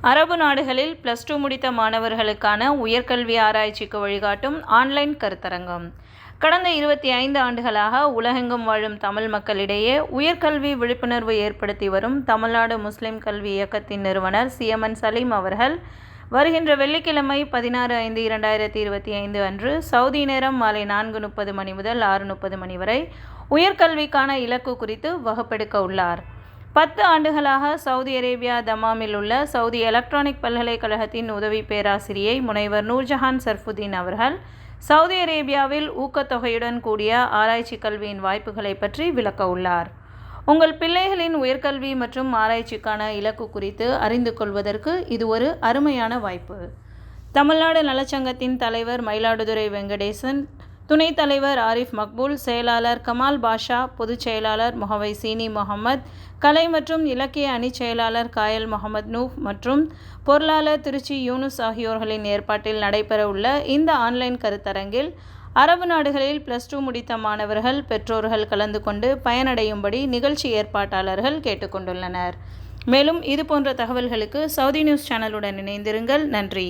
அரபு நாடுகளில் plus two முடித்த மாணவர்களுக்கான உயர்கல்வி ஆராய்ச்சிக்கு வழிகாட்டும் ஆன்லைன் கருத்தரங்கம். கடந்த இருபத்தி ஐந்து ஆண்டுகளாக உலகெங்கும் வாழும் தமிழ் மக்களிடையே உயர்கல்வி விழிப்புணர்வு ஏற்படுத்தி வரும் தமிழ்நாடு முஸ்லிம் கல்வி இயக்கத்தின் நிறுவனர் சியமன் சலீம் அவர்கள் வருகின்ற வெள்ளிக்கிழமை பதினாறு ஐந்து இரண்டாயிரத்தி இருபத்தி ஐந்து அன்று சவுதி நேரம் மாலை நான்கு முப்பது மணி முதல் ஆறு முப்பது மணி வரை உயர்கல்விக்கான இலக்கு குறித்து வகுப்பெடுக்க உள்ளார். பத்து ஆண்டுகளாக சவுதி அரேபியா தமாமில் உள்ள சவுதி எலக்ட்ரானிக் பல்கலைக்கழகத்தின் உதவி பேராசிரியை முனைவர் நூர்ஜஹான் சர்ஃபுதீன் அவர்கள் சவுதி அரேபியாவில் ஊக்கத்தொகையுடன் கூடிய ஆராய்ச்சி கல்வியின் வாய்ப்புகளை பற்றி விளக்க உள்ளார். உங்கள் பிள்ளைகளின் உயர்கல்வி மற்றும் ஆராய்ச்சிக்கான இலக்கு குறித்து அறிந்து கொள்வதற்கு இது ஒரு அருமையான வாய்ப்பு. தமிழ்நாடு நலச்சங்கத்தின் தலைவர் மயிலாடுதுறை வெங்கடேசன் துணைத் தலைவர் ஆரிஃப் மக்பூல் செயலாளர் கமால் பாஷா பொதுச் செயலாளர் முகவை சீனி முகமது கலை மற்றும் இலக்கிய அணிச் செயலாளர் காயல் முகமது நூஃப் மற்றும் பொருளாளர் திருச்சி யூனுஸ் ஆகியோர்களின் ஏற்பாட்டில் நடைபெறவுள்ள இந்த ஆன்லைன் கருத்தரங்கில் அரபு நாடுகளில் பிளஸ் டூ முடித்த மாணவர்கள் பெற்றோர்கள் கலந்து கொண்டு பயனடையும்படி நிகழ்ச்சி ஏற்பாட்டாளர்கள் கேட்டுக்கொண்டுள்ளனர் மேலும் இதுபோன்ற தகவல்களுக்கு சவுதி நியூஸ் சேனலுடன் இணைந்திருங்கள். நன்றி.